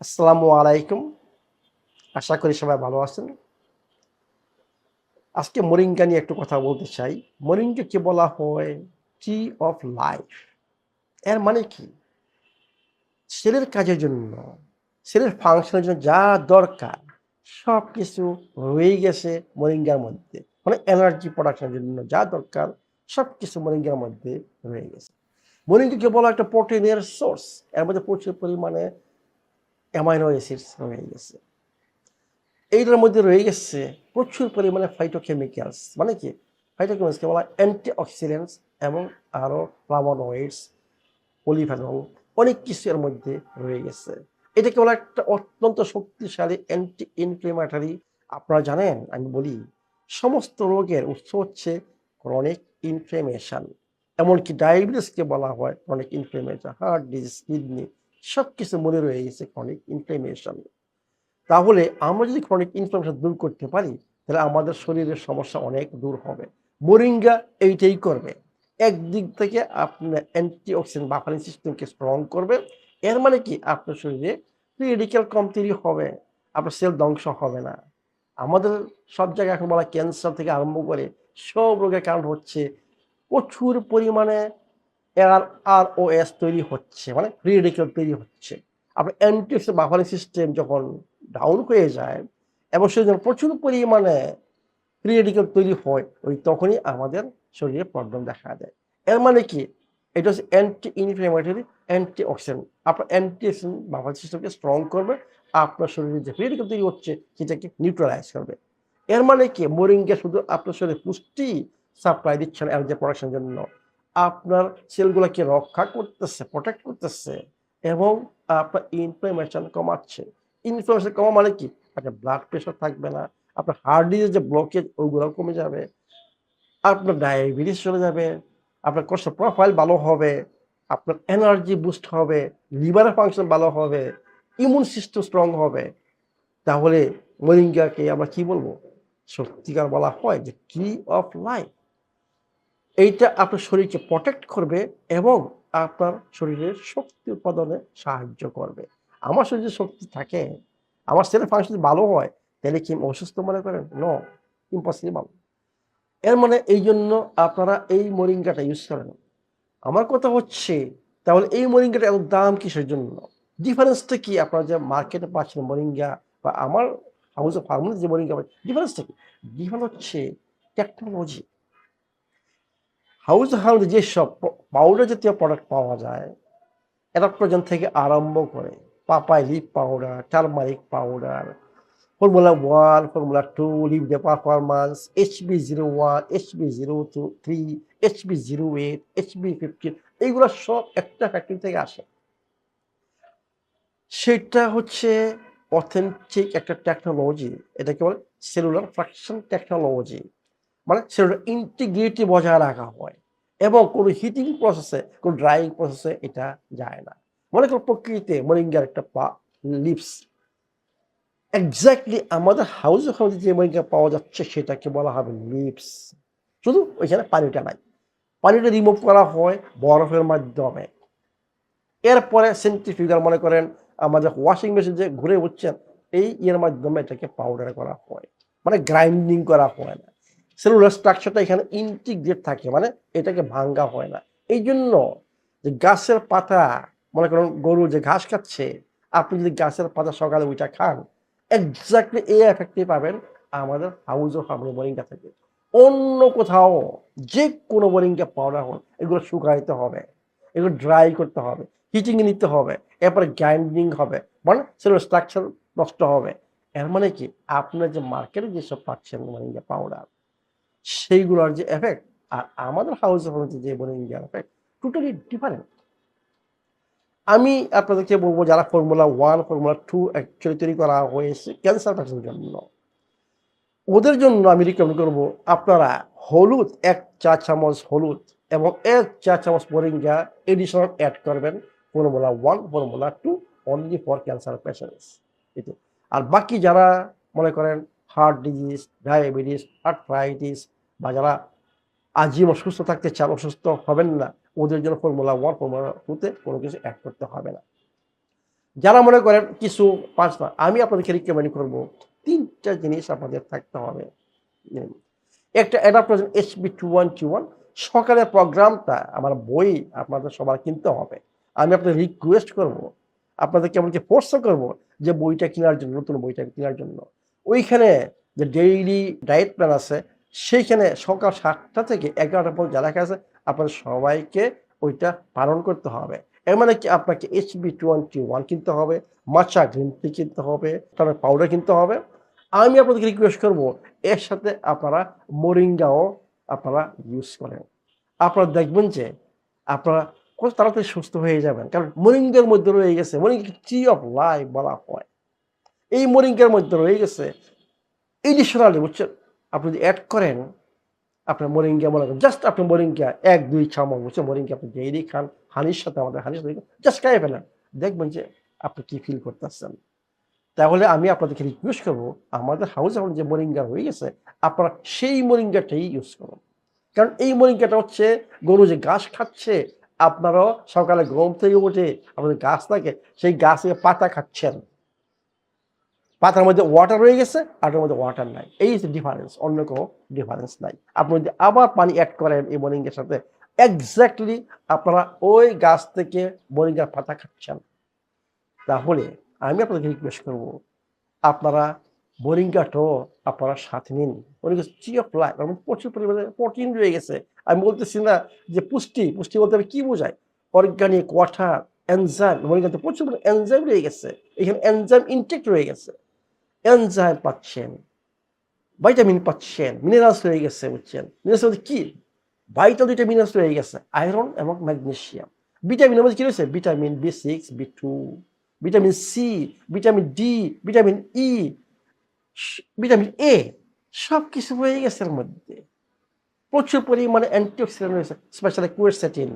আসসালামু আলাইকুম। আশা করি সবাই ভালো আছেন। আজকে মরিঙ্গা নিয়ে একটু কথা বলতে চাই। মরিঙ্গাকে বলা হয় ট্রি অফ লাইফ। এর মানে কি? ছেলের কাজের জন্য, ছেলের ফাংশনের জন্য যা দরকার সব কিছু রয়ে গেছে মরিঙ্গার মধ্যে। মানে এনার্জি প্রোডাকশনের জন্য যা দরকার সব কিছু মরিঙ্গার মধ্যে রয়ে গেছে। মরিঙ্গাকে বলা একটা প্রোটিনের সোর্স। এর মধ্যে প্রচুর পরিমাণে অ্যামাইনো অ্যাসিডস রয়ে গেছে। এইটার মধ্যে রয়ে গেছে প্রচুর পরিমাণে ফাইটোকেমিক্যালস মানে কি? ফাইটোকেমিক্যালসকে বলা অ্যান্টি অক্সিডেন্টস এবং আরও ফ্লাভোনয়েডস পলিফেনল অনেক কিছু এর মধ্যে রয়ে গেছে। এটাকে বলা একটা অত্যন্ত শক্তিশালী অ্যান্টি ইনফ্লেমেটারি আপনারা জানেন, আমি বলি, সমস্ত রোগের উৎস হচ্ছে ক্রনিক ইনফ্লেমেশন এমনকি ডায়াবেটিসকে বলা হয় chronic inflammation heart disease kidney সব কিছু মনে রয়ে গেছে ক্রনিক ইনফ্লেমেশন তাহলে আমরা যদি ক্রনিক ইনফ্লেমেশন দূর করতে পারি, তাহলে আমাদের শরীরের সমস্যা অনেক দূর হবে। মোরিঙ্গা এইটাই করবে। একদিক থেকে আপনার অ্যান্টি অক্সিডেন্ট বাফারিং সিস্টেমকে স্ট্রং করবে। এর মানে কি? আপনার শরীরে রেডিক্যাল কম তৈরি হবে, আপনার সেল ধ্বংস হবে না। আমাদের সব জায়গায় এখন বলা ক্যান্সার থেকে আরম্ভ করে সব রোগের কারণ হচ্ছে প্রচুর পরিমাণে আর আর ও এস তৈরি হচ্ছে মানে ফ্রি রেডিক্যাল তৈরি হচ্ছে। আপনার অ্যান্টিঅক্সিডেন্ট বাফারিং সিস্টেম যখন ডাউন হয়ে যায়, এবং সেই জন্য প্রচুর পরিমাণে ফ্রি রেডিক্যাল তৈরি হয়, ওই তখনই আমাদের শরীরে প্রবলেম দেখা দেয়। এর মানে কি? এটা হচ্ছে অ্যান্টি ইনফ্লেমেটরি অ্যান্টি অক্সিডেন্ট আপনার অ্যান্টি বাফারিং সিস্টেমকে স্ট্রং করবে, আপনার শরীরে যে ফ্রি তৈরি হচ্ছে, সেটাকে নিউট্রালাইজ করবে। এর মানে কি? মোরিঙ্গা শুধু আপনার শরীরে পুষ্টি সাপ্লাই দিচ্ছে না এনার্জি প্রোডাকশনের জন্য। আপনার সেলগুলোকে রক্ষা করতেছে প্রোটেক্ট করতেছে এবং আপনার ইনফ্লামেশন কমাচ্ছে। ইনফ্লামেশন কমা মানে কি? আপনার ব্লাড প্রেশার থাকবে না, আপনার হার্ট ডিজিজ যে ব্লকেজ ওইগুলো কমে যাবে, আপনার ডায়াবেটিস চলে যাবে, আপনার কষ্ট প্রোফাইল ভালো হবে, আপনার এনার্জি বুস্ট হবে লিভারের ফাংশন ভালো হবে ইমিউন সিস্টেম স্ট্রং হবে। তাহলে মরিঙ্গাকে আমরা কি বলব? সত্যিকার বলা হয় যে ট্রি অফ লাইফ এইটা আপনার শরীরকে প্রোটেক্ট করবে এবং আপনার শরীরের শক্তি উৎপাদনে সাহায্য করবে। আমার শরীরে শক্তি থাকে, আমার সেলের ফাংশন যদি ভালো হয়, তাহলে কি অসুস্থ মনে করেন? নো ইম্পসিবল এর মানে এই জন্য আপনারা এই মরিঙ্গাটা ইউজ করেন। আমার কথা হচ্ছে, তাহলে এই মরিঙ্গাটা এত দাম কিসের জন্য? ডিফারেন্সটা কি? আপনারা যে মার্কেটে পাচ্ছেন মরিঙ্গা বা আমার হাউস অফ ফার্মে যে মরিঙ্গা ডিফারেন্সটা কি? ডিফারেন্স হচ্ছে টেকনোলজি হাউস হাউস যেসব পাউডার জাতীয় প্রোডাক্ট পাওয়া যায় অ্যাডাপ্টোজেন থেকে আরম্ভ করে papaya leaf powder turmeric powder formula one formula two live the performance HB zero one HB zero two three HB zero eight HB fifteen এইগুলো সব একটা ফ্যাক্টরি থেকে আসে। সেটা হচ্ছে অথেন্টিক একটা টেকনোলজি এটাকে বলে সেলুলার ফ্রাকশন টেকনোলজি মানে সেলুলার ইন্টিগ্রিটি বজায় রাখা হয়। এবং কোনো হিটিং প্রসেসে কোনো ড্রাইং প্রসেসে এটা যায় না। মনে করো প্রকৃতিতে মরিঙ্গার একটা পা লিপস এক্স্যাক্টলি আমাদের হাউসে হাউসে যে মরিঙ্গা পাওয়া যাচ্ছে সেটাকে বলা হবে লিপস শুধু ওইখানে পানিটা নাই। পানিটা রিমুভ করা হয় বরফের মাধ্যমে। এরপরে সেন্ট্রিফিউগার মনে করেন আমাদের ওয়াশিং মেশিন যে ঘুরে উঠছেন, এই ইয়ের মাধ্যমে এটাকে পাউডার করা হয়। মানে গ্রাইন্ডিং করা হয় না। সেলুলার স্ট্রাকচারটা এখানে ইন্টিগ্রেট থাকে মানে এটাকে ভাঙ্গা হয় না। এই জন্য যে গাছের পাতা, মনে করুন গরু যে ঘাস খাচ্ছে, আপনি যদি গাছের পাতা সকালে ওইটা খান এক্স্যাক্টলি এই এফেক্টই পাবেন আমাদের হাউস অফ হামরি বোরিংটা থেকে। অন্য কোথাও যে কোনো মরিঙ্গা পাউডার হন এগুলো শুকাইতে হবে, এগুলো ড্রাই করতে হবে হিটিং নিতে হবে, এরপরে গ্রাইন্ডিং হবে মানে সেগুলো স্ট্রাকচার নষ্ট হবে। এর মানে কি? আপনার যে মার্কেটে যেসব পাচ্ছেন মরিঙ্গা পাউডার সেইগুলোর যে এফেক্ট আর আমাদের হাউস অফ যে মরিঙ্গার এফেক্ট টোটালি ডিফারেন্ট আমি আপনাদেরকে বলব, যারা formula one formula two actually তৈরি করা হয়েছে ক্যান্সার পেশেন্টের জন্য। ওদের জন্য আমি রিকমেন্ড করব, আপনারা হলুদ, এক চা চামচ হলুদ এবং এক চা চামচ মরিঙ্গা এডিশনাল অ্যাড করবেন। Formula one formula two only for cancer patients এতে আর বাকি যারা মনে করেন হার্ট ডিজিজ ডায়াবেটিস আর্থ্রাইটিস বা যারা আজীবন অসুস্থ থাকতে চান, অসুস্থ হবেন না, ওদের জন্য ফর্মুলা ওয়ান ফর্মুলা টুতে কোনো কিছু অ্যাড করতে হবে না। যারা মনে করেন কিছু পাঁচটা আমি আপনাদেরকে রিকমেন্ড করব, তিনটা জিনিস আপনাদের থাকতে হবে। একটা adapter HB two one two one সকালের প্রোগ্রামটা আমার বই আপনাদের সবার কিনতে হবে। আমি আপনাদের রিকোয়েস্ট করব, আপনাদেরকে এমনকি ফোর্স করব যে বইটা কেনার জন্য, নতুন বইটা কেনার জন্য। ওইখানে যে ডেইলি ডায়েট প্ল্যান আছে, সেইখানে সকাল সাতটা থেকে এগারোটা পর্যন্ত যা লেখা আছে, আপনার সবাইকে ওইটা পালন করতে হবে। এর মানে কি? আপনাকে এইচবি টোয়েন্টি ওয়ান কিনতে হবে মাচা গ্রিন টি কিনতে হবে, তারপরে পাউডার কিনতে হবে। আমি আপনাদেরকে রিকোয়েস্ট করব, এর সাথে আপনারা মোরিঙ্গাও আপনারা ইউজ করেন। আপনারা দেখবেন যে আপনারা কত তাড়াতাড়ি সুস্থ হয়ে যাবেন। কারণ মোরিঙ্গার মধ্যে রয়ে গেছে মোরিঙ্গা ট্রি অফ লাইফ বলা হয়। এই মোরিঙ্গার মধ্যে রয়ে গেছে। এই যে এডিশনালি বুঝছেন? আপনি যদি অ্যাড করেন, আপনার মোরিঙ্গা, মনে করেন জাস্ট আপনি মোরিঙ্গা এক, দুই চামচ বুঝছেন? মোরিঙ্গা আপনি ডেইলি খান। হানির সাথে আমাদের হানির সাথে জাস্ট খাইয়ে ফেলেন। দেখবেন যে আপনি কি ফিল করতেছেন। তাহলে আমি আপনাদেরকে রিকোয়েস্ট করব, আমাদের হাউস এখন যে মোরিঙ্গা হয়ে গেছে, আপনারা সেই মোরিঙ্গাটাই ইউজ করুন। কারণ এই মোরিঙ্গাটা হচ্ছে, গরু যে ঘাস খাচ্ছে, আপনারাও সকালে গরম থেকে উঠে আপনাদের গাছ থাকে, সেই গাছ থেকে পাতা খাচ্ছেন। পাতার মধ্যে ওয়াটার রয়ে গেছে আর ওটার মধ্যে ওয়াটার নাই। এই হচ্ছে ডিফারেন্স অন্য কোনো ডিফারেন্স নাই। আপনি যদি আবার পানি অ্যাড করেন এই মোরিঙ্গের সাথে এক্স্যাক্টলি আপনারা ওই গাছ থেকে মোরিঙ্গার পাতা খাচ্ছেন। তাহলে আমি আপনাদেরকে রিকোয়েস্ট করব, আপনারা মোরিঙ্গাটাও আপনারা সাথে নিন। মোরিঙ্গা চি অফ লাইফ এবং প্রচুর পরিমাণে প্রোটিন রয়ে গেছে। আমি বলতেছি না যে পুষ্টি পুষ্টি বলতে আমি কি বোঝাই? অর্গানিক ওয়াটার এনজাইম মোরিঙ্গাতে প্রচুর পরিমাণে এনজাইম রয়ে গেছে। এখানে এনজাইম ইনটেক্ট রয়ে গেছে। এনজাইম পাচ্ছেন ভাইটামিন পাচ্ছেন মিনারেলস রয়ে গেছে, বুঝছেন? মিনারেলস কি? ভাইটাল দুইটা মিনারেলস রয়ে গেছে। আয়রন এবং ম্যাগনেসিয়াম ভিটামিনের মধ্যে কি রয়েছে? Vitamin B six B two vitamin C vitamin D vitamin E vitamin A সব কিছু হয়ে গেছে এর মধ্যে। প্রচুর পরিমাণে অ্যান্টিঅক্সিডেন্ট রয়েছে স্পেশালি কুয়েরসেটিন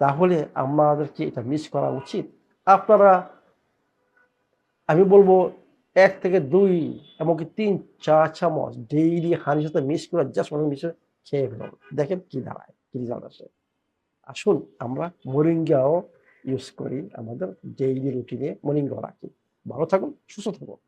তাহলে আমাদেরকে এটা মিস করা উচিত। আপনারা, আমি বলব এক থেকে দুই, এমনকি তিন চা চামচ ডেইলি হানির সাথে মিস করে জাস্ট মানে মিশে খেয়ে ফেলুন। দেখেন কি দাঁড়ায়, কি রেজাল্ট আসে। আসুন, আমরা মোরিঙ্গাও ইউজ করি আমাদের ডেইলি রুটিনে মোরিঙ্গাও রাখি। ভালো থাকুন, সুস্থ থাকুন।